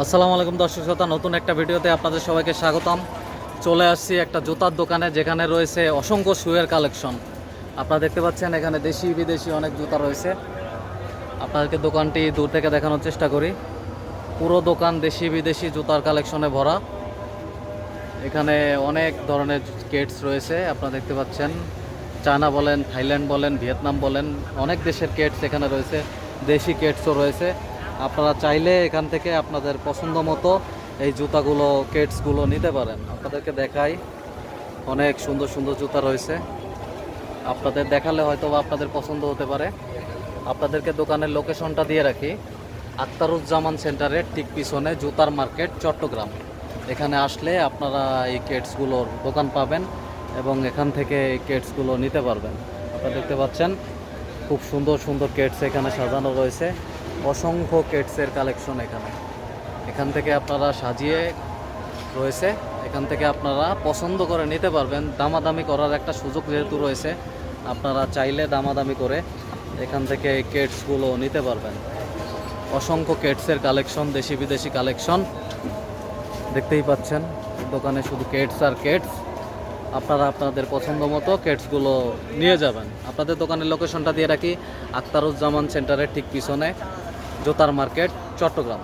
আসসালামু আলাইকুম দর্শক শ্রোতা, নতুন একটা ভিডিওতে আপনাদের সবাইকে স্বাগতম। চলে আসছি একটা জুতার দোকানে যেখানে রয়েছে অসংখ্য শুয়ের কালেকশন। আপনারা দেখতে পাচ্ছেন এখানে দেশি, বিদেশি অনেক জুতা রয়েছে। আপনাদেরকে দোকানটি দূর থেকে দেখানোর চেষ্টা করি। পুরো দোকান দেশি, বিদেশি জুতার কালেকশনে ভরা। এখানে অনেক ধরনের কেটস রয়েছে, আপনারা দেখতে পাচ্ছেন। চায়না বলেন, থাইল্যান্ড বলেন, ভিয়েতনাম বলেন, অনেক দেশের কেটস এখানে রয়েছে। দেশি কেটসও রয়েছে। আপনারা চাইলে এখান থেকে আপনাদের পছন্দ মতো এই জুতাগুলো, কেটসগুলো নিতে পারেন। আপনাদেরকে দেখাই, অনেক সুন্দর সুন্দর জুতা রয়েছে। আপনাদের দেখালে হয়তো আপনাদের পছন্দ হতে পারে। আপনাদেরকে দোকানের লোকেশনটা দিয়ে রাখি। আক্তারুজ্জামান সেন্টারের ঠিক পিছনে জুতার মার্কেট, চট্টগ্রাম। এখানে আসলে আপনারা এই কেটসগুলোর দোকান পাবেন এবং এখান থেকে এই কেটসগুলো নিতে পারবেন। আপনারা দেখতে পাচ্ছেন, খুব সুন্দর সুন্দর কেটস এখানে সাজানো রয়েছে। অসংখ্য কেটসের কালেকশন এখানে। এখান থেকে আপনারা সাজিয়ে রয়েছে। এখান থেকে আপনারা পছন্দ করে নিতে পারবেন। দামাদামি করার একটা সুযোগ যেহেতু রয়েছে, আপনারা চাইলে দামাদামি করে এখান থেকে এই কেটসগুলো নিতে পারবেন। অসংখ্য কেটসের কালেকশন, দেশি বিদেশি কালেকশন। দেখতেই পাচ্ছেন, দোকানে শুধু কেটস আর কেটস। আপনারা আপনাদের পছন্দ মতো কেটসগুলো নিয়ে যাবেন। আপনাদের দোকানের লোকেশনটা দিয়ে রাখি, আক্তারুজ্জামান সেন্টারের ঠিক পিছনে। জোতার মার্কেট চট্টগ্রাম।